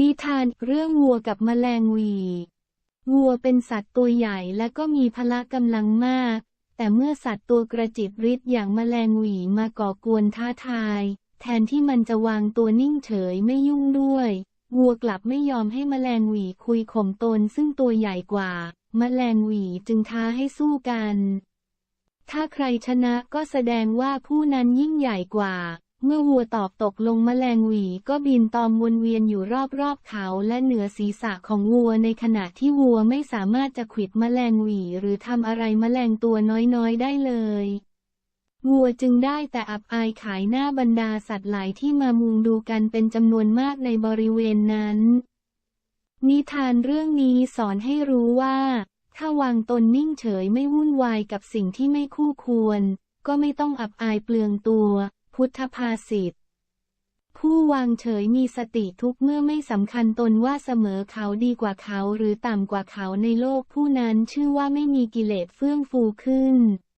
นิทานเรื่องวัวกับแมลงวีวัวเป็นสัตว์ตัวใหญ่และก็มีพละกำลังมาก แต่เมื่อสัตว์ตัวกระจิบริดอย่างแมลงวีมาก่อกวนท้าทาย แทนที่มันจะวางตัวนิ่งเฉยไม่ยุ่งด้วย วัวกลับไม่ยอมให้แมลงวีคุยข่มตนซึ่งตัวใหญ่กว่า แมลงวีจึงท้าให้สู้กัน ถ้าใครชนะก็แสดงว่าผู้นั้นยิ่งใหญ่กว่า เมื่อวัวตอบตกลงมแมลงหวีก็บินตอมวนเวียนอยู่รอบๆเขาและเหนือศีรษะของวัวในขณะที่วัวไม่สามารถจะขวิดมแมลงหวีหรือทำอะไรมแมลงตัวน้อยๆได้เลย วัวจึงได้แต่อับอายขายหน้าบรรดาสัตว์หลายที่มามุงดูกันเป็นจำนวนมากในบริเวณนั้น นิทานเรื่องนี้สอนให้รู้ว่า ถ้าวางตนนิ่งเฉยไม่วุ่นวายกับสิ่งที่ไม่คู่ควร ก็ไม่ต้องอับอายเปลืองตัว พุทธภาษิตผู้วางเฉยมีสติทุกเมื่อไม่สำคัญตนว่าเสมอเขาดีกว่าเขาหรือต่ำกว่าเขาในโลกผู้นั้นชื่อว่าไม่มีกิเลสเฟื่องฟูขึ้น